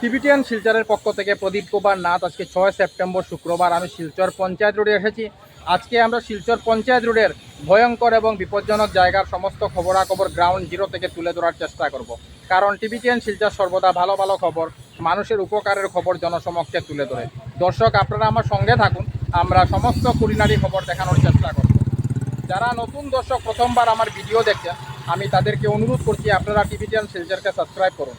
Tibetan শিলচরের পক্ষ থেকে প্রদীপ কুমার নাথ আজকে ছয় সেপ্টেম্বর শুক্রবার আমি শিলচর পঞ্চায়েত রোডে এসেছি। আজকে আমরা শিলচর পঞ্চায়েত রোডের ভয়ঙ্কর এবং বিপজ্জনক জায়গার সমস্ত খবরাখবর গ্রাউন্ড জিরো থেকে তুলে ধরার চেষ্টা করব। কারণ টিবিটিয়ান শিলচর সর্বদা ভালো ভালো খবর, মানুষের উপকারের খবর জনসমক্ষে তুলে ধরে। দর্শক, আপনারা আমার সঙ্গে থাকুন, আমরা সমস্ত কুড়িনারি খবর দেখানোর চেষ্টা করব। যারা নতুন দর্শক, প্রথমবার আমার ভিডিও দেখছেন, আমি তাদেরকে অনুরোধ করছি, আপনারা টিভিটিয়ান শিলচরকে সাবস্ক্রাইব করুন।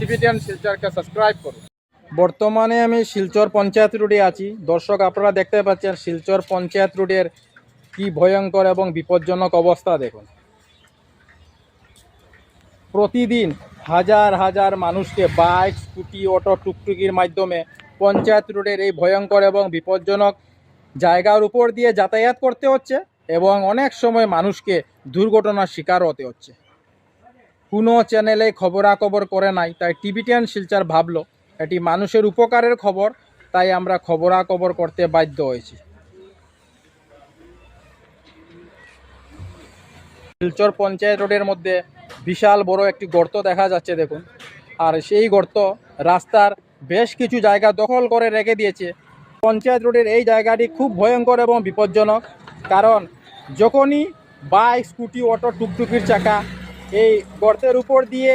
টিভিটিয়ান শিলচরকে সাবস্ক্রাইব করুন। বর্তমানে আমি শিলচর পঞ্চায়েত রোডে আছি। দর্শক, আপনারা দেখতে পাচ্ছেন শিলচর পঞ্চায়েত রোডের কি ভয়ঙ্কর এবং বিপজ্জনক অবস্থা, দেখুন। প্রতিদিন হাজার হাজার মানুষকে বাইক, স্কুটি, অটো টুকটুকির মাধ্যমে পঞ্চায়েত রোডের এই ভয়ঙ্কর এবং বিপজ্জনক জায়গার উপর দিয়ে যাতায়াত করতে হচ্ছে এবং অনেক সময় মানুষকে দুর্ঘটনার শিকার হতে হচ্ছে। কোনো চ্যানেলে খবরাখবর করে নাই। তাই টিভিটিয়ান শিলচার ভাবলো, এটি মানুষের উপকারের খবর, তাই আমরা খবরাখবর করতে বাধ্য হয়েছি। শিলচর পঞ্চায়েত রোডের মধ্যে বিশাল বড় একটি গর্ত দেখা যাচ্ছে, দেখুন। আর সেই গর্ত রাস্তার বেশ কিছু জায়গা দখল করে রেখে দিয়েছে। পঞ্চায়েত রোডের এই জায়গাটি খুব ভয়ঙ্কর এবং বিপজ্জনক। কারণ যখনই বাইক স্কুটি অটো টুকটুকির চাকা এই গর্তের উপর দিয়ে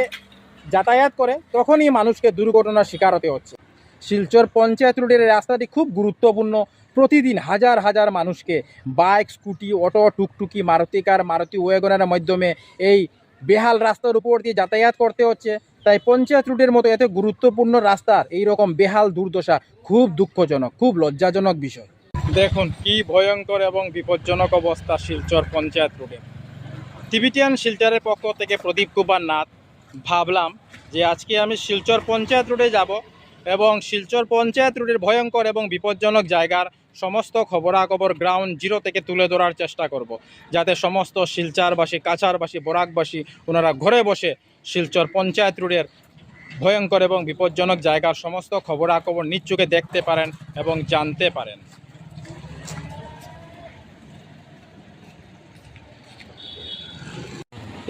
যাতায়াত করে, তখনই মানুষকে দুর্ঘটনার শিকার হতে হচ্ছে। শিলচর পঞ্চায়েত রোডের রাস্তাটি খুব গুরুত্বপূর্ণ। প্রতিদিন হাজার হাজার মানুষকে বাইক, স্কুটি, অটো, টুকটুকি, মারুতি কার, মারুতি ওয়েগনের মাধ্যমে এই বেহাল রাস্তার উপর দিয়ে যাতায়াত করতে হচ্ছে। তাই পঞ্চায়েত রুটের মতো এত গুরুত্বপূর্ণ রাস্তার এই রকম বেহাল দুর্দশা খুব দুঃখজনক, খুব লজ্জাজনক বিষয়। দেখুন, কি ভয়ঙ্কর এবং বিপজ্জনক অবস্থা শিলচর পঞ্চায়েত রোডে। টিভিটিয়ান শিলচরের পক্ষ থেকে প্রদীপ কুমার নাথ, ভাবলাম যে আজকে আমি শিলচর পঞ্চায়েত রোডে যাব এবং শিলচর পঞ্চায়েত রোডের ভয়ঙ্কর এবং বিপজ্জনক জায়গার সমস্ত খবরাখবর গ্রাউন্ড জিরো থেকে তুলে ধরার চেষ্টা করব। যাতে সমস্ত শিলচারবাসী কাছারবাসী বরাকবাসী ওনারা ঘরে বসে শিলচর পঞ্চায়েত রোডের ভয়ঙ্কর এবং বিপজ্জনক জায়গার সমস্ত খবরাখবর নিচ্চুকে দেখতে পারেন এবং জানতে পারেন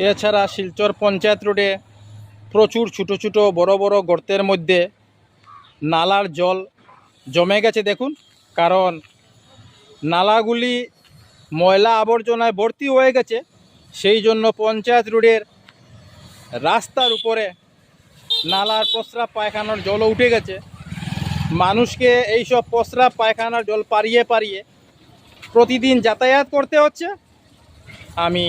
এছাড়া শিলচর পঞ্চায়েত রোডে প্রচুর ছোটো ছোটো বড় বড় গর্তের মধ্যে নালার জল জমে গেছে দেখুন। কারণ নালাগুলি ময়লা আবর্জনায় ভর্তি হয়ে গেছে, সেই জন্য পঞ্চায়েত রোডের রাস্তার উপরে নালার প্রস্রাব পায়খানার জলও উঠে গেছে। মানুষকে এইসব প্রস্রাব পায়খানার জল পারিয়ে পারিয়ে প্রতিদিন যাতায়াত করতে হচ্ছে। আমি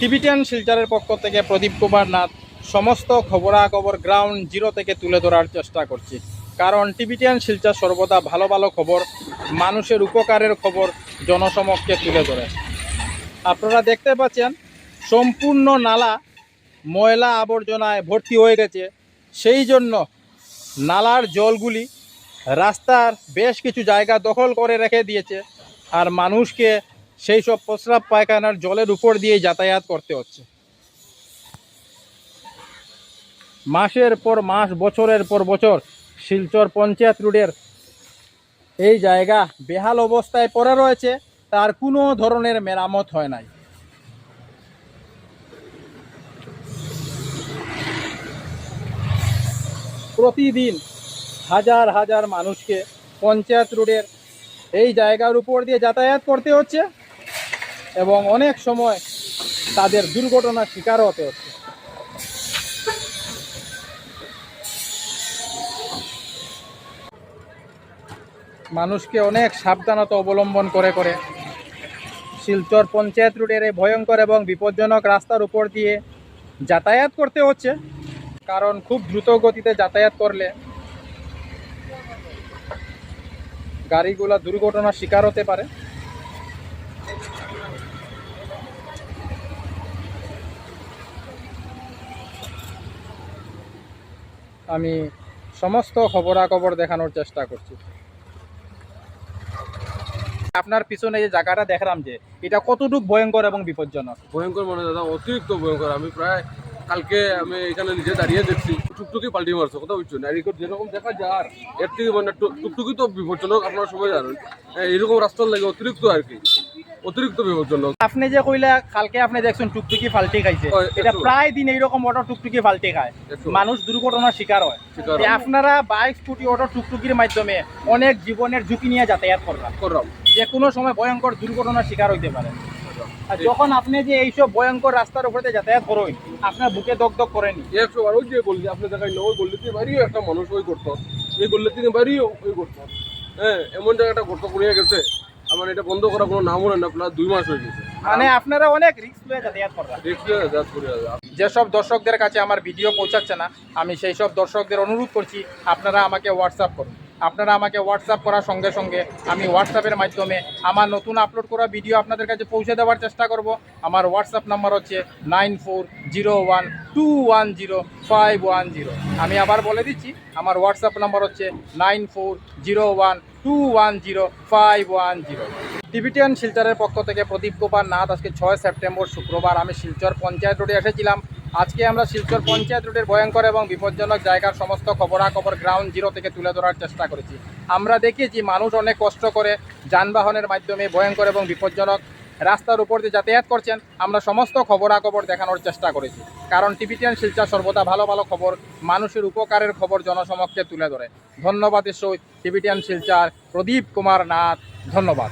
টিভিটেন শিলচারের পক্ষ থেকে প্রদীপ কুমার নাথ সমস্ত খবরাখবর গ্রাউন্ড জিরো থেকে তুলে ধরার চেষ্টা করছি। কারণ টিভিটিয়ান শিলচর সর্বদা ভালো ভালো খবর, মানুষের উপকারের খবর জনসমক্ষে তুলে ধরে। আপনারা দেখতে পাচ্ছেন, সম্পূর্ণ নালা ময়লা আবর্জনায় ভর্তি হয়ে গেছে। সেই জন্য নালার জলগুলি রাস্তার বেশ কিছু জায়গা দখল করে রেখে দিয়েছে। আর মানুষকে সেই সব প্রস্রাব পায়খানার জলের উপর দিয়ে যাতায়াত করতে হচ্ছে। মাসের পর মাস, বছরের পর বছর শিলচর পঞ্চায়েত রোডের এই জায়গা বেহাল অবস্থায় পড়ে রয়েছে, তার কোনো ধরনের মেরামত হয় নাই। প্রতিদিন হাজার হাজার মানুষকে পঞ্চায়েত রোডের এই জায়গার উপর দিয়ে যাতায়াত করতে হচ্ছে। এবং অনেক সময় তাদের দুর্ঘটনার শিকারও হতে হচ্ছে। মানুষকে অনেক সাবধানতা অবলম্বন করে করে শিলচর পঞ্চায়েত রোডের এই ভয়ঙ্কর এবং বিপজ্জনক রাস্তার উপর দিয়ে যাতায়াত করতে হচ্ছে। কারণ খুব দ্রুত গতিতে যাতায়াত করলে গাড়িগুলো দুর্ঘটনার শিকার হতে পারে। আমি সমস্ত খবরাখবর দেখানোর চেষ্টা করছি। আপনার পিছনে যে জায়গাটা দেখলাম যে এটা কতটুকু ভয়ঙ্কর এবং বিপজ্জনক? ভয়ঙ্কর মানে দাদা অতিরিক্ত ভয়ঙ্কর। আমি প্রায় কালকে আমি এখানে নিজে দাঁড়িয়ে দেখছি। টুকটুকি পাল্টি মারছে কথা বুঝছ না? এরকম যেরকম দেখা যায় আর এর থেকে মানে টুকটুকি তো বিপজ্জনক আপনারা সবাই জানেন। হ্যাঁ, এরকম রাস্তার লাগে অতিরিক্ত আর কি। অতিরিক্ত বিপজ্জনক। আপনি যে কইলা কালকে আপনি দেখছেন টুকটুকি খাইছে। এটা প্রায় দিন এইরকম অটো টুকটুকি খায়। মানুষ দুর্ঘটনার শিকার হয়। আপনারা বাইক স্কুটি অটো টুকটুকির মাধ্যমে অনেক জীবনের ঝুঁকি নিয়ে যাতায়াত করবেন। যে কোনো সময় ভয়ঙ্কর দুর্ঘটনার শিকার হইতে পারে। আর যখন আপনি যে এইসব ভয়ঙ্কর রাস্তার উপরে যাতায়াত করেন আপনার বুকে দগ দগ করেনি একশো বার ওই যে বলছি আপনি দেখাই না ওই গল্লি থেকে বাড়িও একটা মানুষ ওই করতো। এই গল্লি থেকে বাড়িও ওই করতো। হ্যাঁ এমন জায়গাটা গর্ত করিয়া গেছে। আমার এটা বন্ধ করা কোনো নাম নেই না প্রায় দুই মাস হয়ে গেছে। মানে আপনারা অনেক রিস্ক লয়ে যাতায়াত করবেন। দেখতে যাত করিয়া যায় যেসব দর্শকদের কাছে আমার ভিডিও পৌঁছাচ্ছে না আমি সেই সব দর্শকদের অনুরোধ করছি আপনারা আমাকে হোয়াটসঅ্যাপ করুন। আপনারা আমাকে হোয়াটসঅ্যাপ করার সঙ্গে সঙ্গে আমি হোয়াটসঅ্যাপের মাধ্যমে আমার নতুন আপলোড করা ভিডিও আপনাদের কাছে পৌঁছে দেওয়ার চেষ্টা করব। আমার হোয়াটসঅ্যাপ নাম্বার হচ্ছে nine four zero one two one zero five one zero আমি আবার বলে দিচ্ছি, আমার হোয়াটসঅ্যাপ নাম্বার হচ্ছে nine four zero one two one zero five one zero শিলচরের পক্ষ থেকে প্রদীপ কুমার নাথ, আজকে ছয় সেপ্টেম্বর শুক্রবার, আমি শিলচর পঞ্চায়েত রোডে এসেছিলাম। আজকে আমরা শিলচর পঞ্চায়েত রোডের ভয়ঙ্কর এবং বিপজ্জনক জায়গার সমস্ত খবরাখবর গ্রাউন্ড জিরো থেকে তুলে ধরার চেষ্টা করেছি। আমরা দেখেছি মানুষ অনেক কষ্ট করে যানবাহনের মাধ্যমে ভয়ঙ্কর এবং বিপজ্জনক রাস্তার উপর দিয়ে যাতায়াত করছেন। আমরা সমস্ত খবরাখবর দেখানোর চেষ্টা করেছি। কারণ টিবিটিয়ান শিলচর সর্বদা ভালো ভালো খবর, মানুষের উপকারের খবর জনসমক্ষে তুলে ধরে। ধন্যবাদ সহিত টিবিটিয়ান শিলচর, প্রদীপ কুমার নাথ, ধন্যবাদ।